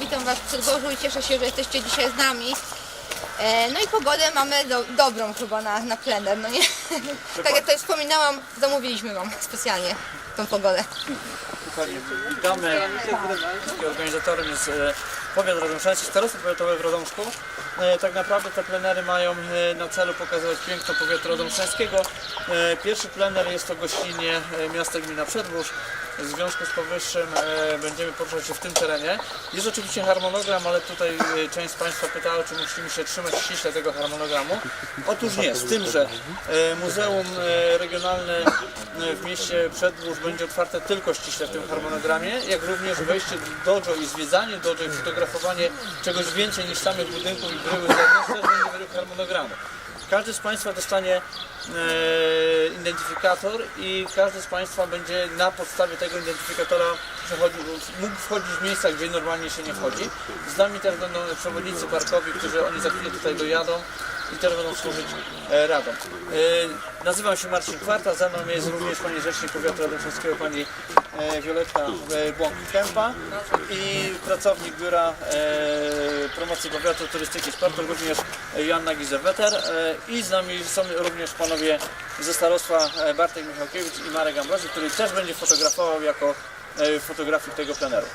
Witam Was w Przedgorzu i cieszę się, że jesteście dzisiaj z nami. E, No i pogodę mamy do, dobrą chyba na, na plener, no nie? tak jak tutaj wspominałam, zamówiliśmy Wam specjalnie tą pogodę. Dokładnie. Witamy. Organizatorem jest e, powiat radomszewski, starostwo powiatowe w Radomsku. E, Tak naprawdę te plenery mają e, na celu pokazywać piękno powiatu radomskiego. E, Pierwszy plener jest to gościnie miasta gmina Przedwórz. W związku z powyższym będziemy poruszać się w tym terenie. Jest oczywiście harmonogram, ale tutaj część z Państwa pytała, czy musimy się trzymać ściśle tego harmonogramu. Otóż nie, z tym, że Muzeum Regionalne w mieście Przedwórz będzie otwarte tylko ściśle w tym harmonogramie, jak również wejście do dojo i zwiedzanie dojo i fotografowanie czegoś więcej niż samych budynków bryły zewnętrzne będzie według harmonogramu. Każdy z Państwa dostanie e, identyfikator i każdy z Państwa będzie na podstawie tego identyfikatora przechodził, mógł wchodzić w miejsca, gdzie normalnie się nie wchodzi. Z nami też będą przewodnicy parkowi, którzy oni za chwilę tutaj dojadą i też będą służyć e, radą. E, nazywam się Marcin Kwarta, ze mną jest również Pani Rzecznik Powiatu Radomskiego, Pani e, Wioletta Błąk-Kępa i pracownik Biura Promocji Powiatu Turystyki i Sportu, również Joanna Gizeweter i z nami są również Panowie ze starostwa Bartek Michałkiewicz i Marek Ambroży, który też będzie fotografował jako e, fotografik tego pleneru.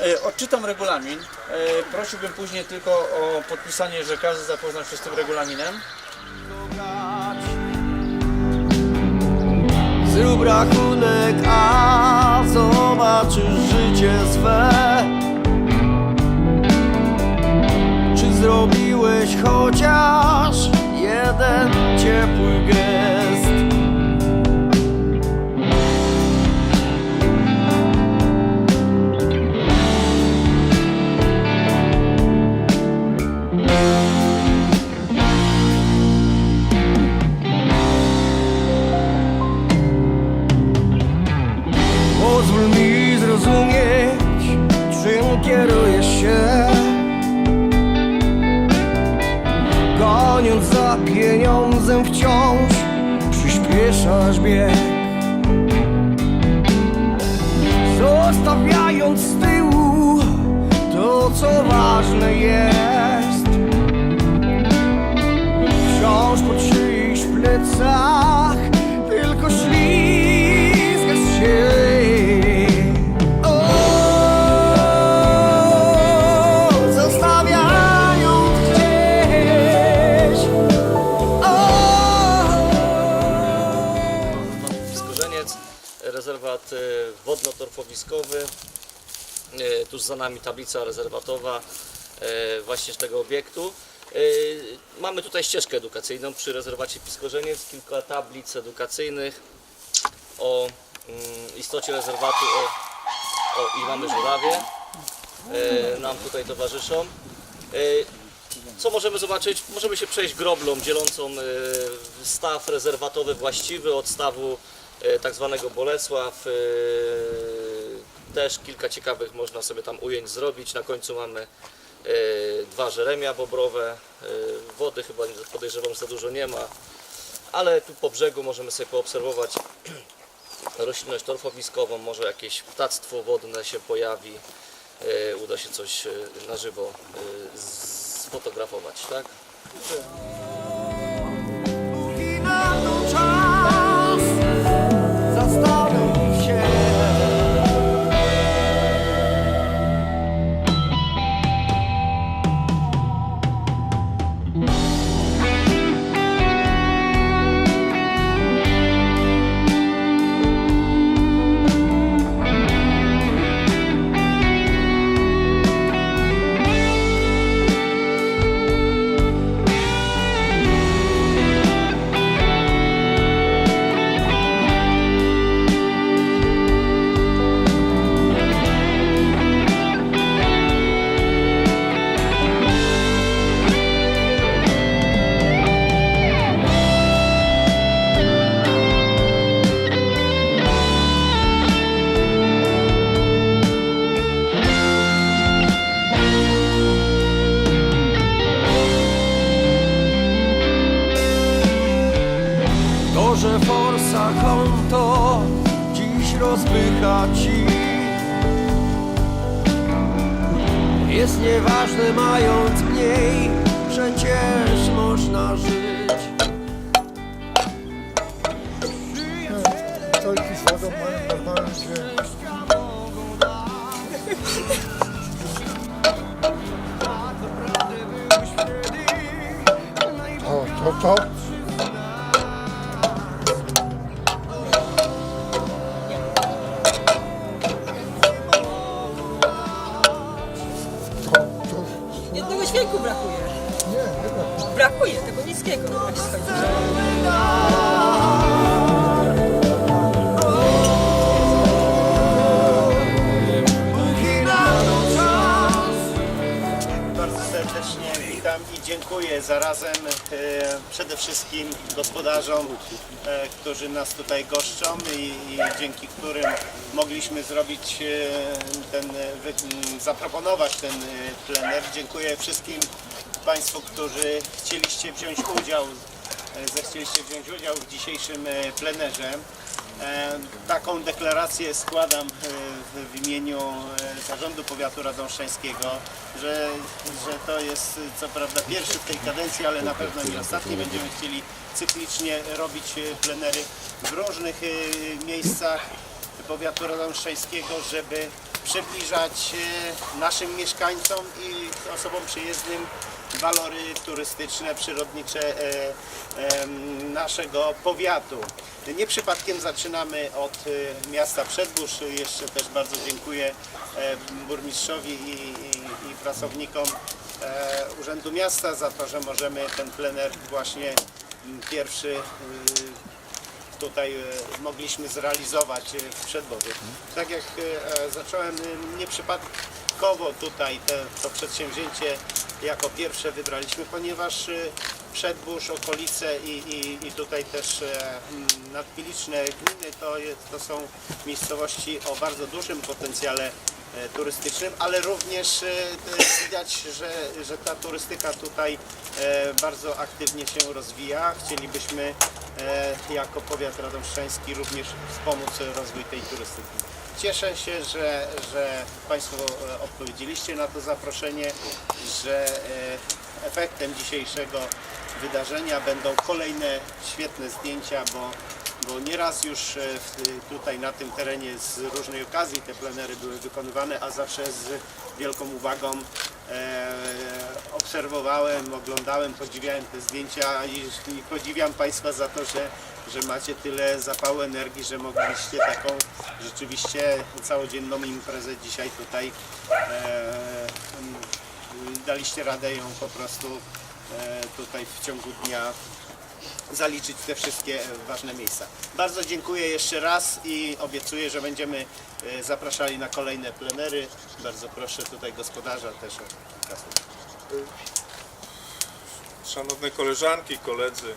E, Odczytam regulamin. E, Prosiłbym później tylko o podpisanie, że każdy zapoznał się z tym regulaminem. Zrób rachunek, a zobaczysz życie swe Czy zrobiłeś chociaż jeden ciepły gest? Pieniądzem wciąż przyspieszasz bieg. Zostawiając z tyłu to, co ważne jest wodno-torfowiskowy. E, Tuż za nami tablica rezerwatowa e, właśnie tego obiektu. E, Mamy tutaj ścieżkę edukacyjną przy rezerwacie Piskorzeniec, kilka tablic edukacyjnych o mm, istocie rezerwatu o, o, i mamy żurawie. Nam tutaj towarzyszą. Co możemy zobaczyć? Możemy się przejść groblą dzielącą staw rezerwatowy właściwy od stawu tak zwanego Bolesław. Też kilka ciekawych można sobie tam ujęć zrobić. Na końcu mamy e, dwa żeremia bobrowe. E, Wody chyba podejrzewam, za dużo nie ma. Ale tu po brzegu możemy sobie poobserwować roślinność torfowiskową, może jakieś ptactwo wodne się pojawi, e, uda się coś na żywo sfotografować, tak? Może forsa konto dziś rozpycha ci. Jest nieważne mając mniej Przecież można żyć. Stoliki z wodą mają normalnie, że o, to. To, zarazem e, przede wszystkim gospodarzom, e, którzy nas tutaj goszczą i, dzięki którym mogliśmy zrobić e, ten, zaproponować ten plener. Dziękuję wszystkim Państwu, którzy chcieliście wziąć udział, zechcieliście wziąć udział w dzisiejszym plenerze. E, Taką deklarację składam e, w- imieniu e, Zarządu Powiatu Radomszczańskiego, że, że to jest co prawda pierwszy w tej kadencji, ale na pewno nie ostatni. Będziemy chcieli cyklicznie robić plenery w różnych miejscach Powiatu Radomszczańskiego, żeby przybliżać naszym mieszkańcom i osobom przyjezdnym walory turystyczne, przyrodnicze e, naszego powiatu. Nie przypadkiem zaczynamy od e, miasta Przedbórz. Jeszcze też bardzo dziękuję e, burmistrzowi i, i, i pracownikom Urzędu Miasta za to, że możemy ten plener właśnie pierwszy tutaj mogliśmy zrealizować w Przedborzu. Tak jak zacząłem e, nieprzypadkowo tutaj te, to przedsięwzięcie jako pierwsze wybraliśmy, ponieważ e, Przedbórz, okolice i, i, i tutaj też e, nadpiliczne gminy to, jest, to są miejscowości o bardzo dużym potencjale e, turystycznym, ale również e, widać, że, że ta turystyka tutaj bardzo aktywnie się rozwija. Chcielibyśmy jako powiat radomszczański również wspomóc rozwój tej turystyki. Cieszę się, że, że Państwo e, odpowiedzieliście na to zaproszenie, że e, efektem dzisiejszego wydarzenia będą kolejne świetne zdjęcia, bo bo nieraz już e, tutaj na tym terenie z różnej okazji te plenery były wykonywane, a zawsze z wielką uwagą obserwowałem, oglądałem, podziwiałem te zdjęcia i podziwiam Państwa za to, że, że macie tyle zapału energii, że mogliście taką rzeczywiście całodzienną imprezę dzisiaj tutaj e, daliście radę ją po prostu e, tutaj w ciągu dnia zaliczyć te wszystkie ważne miejsca. Bardzo dziękuję jeszcze raz i obiecuję, że będziemy e, zapraszali na kolejne plenery. Bardzo proszę tutaj gospodarza też o kilka. Szanowne koleżanki, koledzy,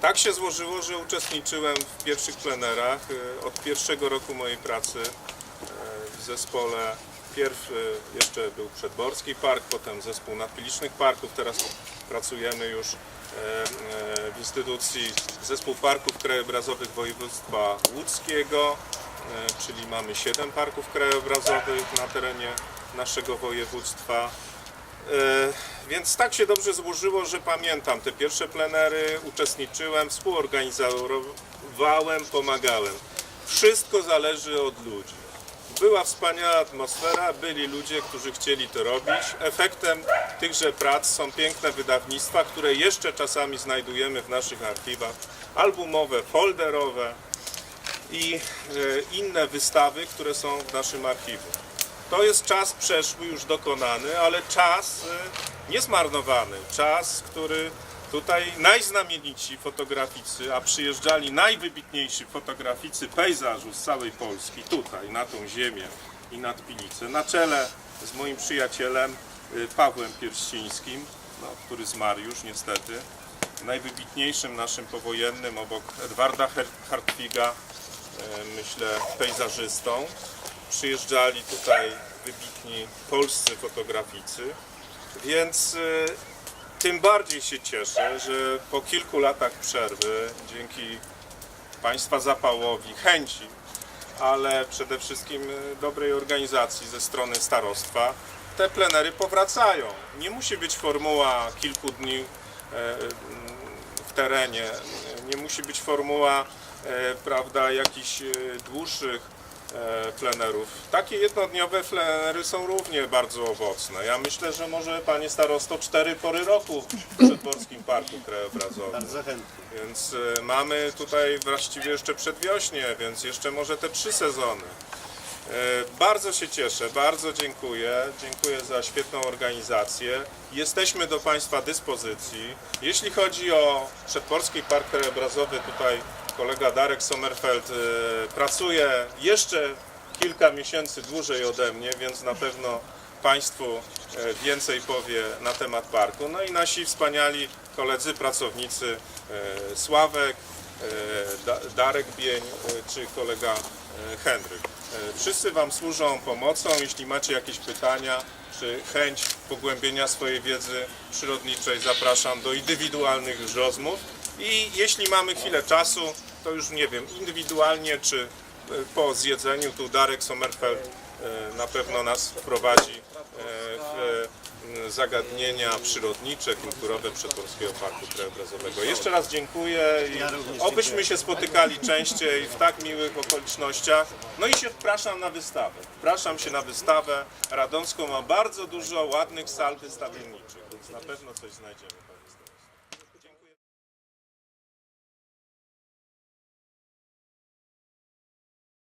tak się złożyło, że uczestniczyłem w pierwszych plenerach e, od pierwszego roku mojej pracy e, w zespole. Pierw e, jeszcze był Przedborski Park, potem zespół nadpilicznych parków, teraz pracujemy już e, e, w instytucji zespół parków krajobrazowych województwa łódzkiego, e, czyli mamy 7 parków krajobrazowych na terenie naszego województwa. E, Więc tak się dobrze złożyło, że pamiętam te pierwsze plenery, uczestniczyłem, współorganizowałem, pomagałem. Wszystko zależy od ludzi. Była wspaniała atmosfera, byli ludzie, którzy chcieli to robić. Efektem tychże prac są piękne wydawnictwa, które jeszcze czasami znajdujemy w naszych archiwach. Albumowe, folderowe i e, inne wystawy, które są w naszym archiwum. To jest czas przeszły, już dokonany, ale czas e, niezmarnowany. Czas, który tutaj najznamienici fotograficy, a przyjeżdżali najwybitniejsi fotograficy pejzażu z całej Polski, tutaj, na tą ziemię i nad Pilicę, na czele z moim przyjacielem e, Pawłem Pierścińskim, no, który zmarł już niestety, najwybitniejszym naszym powojennym obok Edwarda Hartwiga, e, myślę, pejzażystą. Przyjeżdżali tutaj wybitni polscy fotograficy, więc e, tym bardziej się cieszę, że po kilku latach przerwy, dzięki Państwa zapałowi, chęci, ale przede wszystkim e, dobrej organizacji ze strony starostwa, te plenery powracają. Nie musi być formuła kilku dni mm, w terenie, nie musi być formuła prawda, jakichś dłuższych plenerów. Takie jednodniowe plenery są równie bardzo owocne. Ja myślę, że może Panie Starosto cztery pory roku w Przedworskim Parku Krajobrazowym. Bardzo chętnie. Więc e, mamy tutaj właściwie jeszcze przedwiośnie, więc jeszcze może te trzy sezony. E, Bardzo się cieszę, bardzo dziękuję. Dziękuję za świetną organizację. Jesteśmy do Państwa dyspozycji. Jeśli chodzi o Przedporski Park Krajobrazowy, tutaj kolega Darek Sommerfeld e, pracuje jeszcze kilka miesięcy dłużej ode mnie, więc na pewno Państwu e, więcej powie na temat parku. No i nasi wspaniali koledzy, pracownicy e, Sławek, Da- Darek Bień czy kolega Henryk. Wszyscy Wam służą pomocą. Jeśli macie jakieś pytania czy chęć pogłębienia swojej wiedzy przyrodniczej, zapraszam do indywidualnych rozmów. I jeśli mamy chwilę czasu, to już nie wiem, indywidualnie czy e, po zjedzeniu, tu Darek Sommerfeld e, na pewno nas wprowadzi e, w zagadnienia przyrodnicze, kulturowe Przedpolskiego Parku Krajobrazowego. Jeszcze raz dziękuję i obyśmy się spotykali częściej w tak miłych okolicznościach. No i się wpraszam na wystawę. Wpraszam się na wystawę. Radomsko ma bardzo dużo ładnych sal wystawienniczych, więc na pewno coś znajdziemy.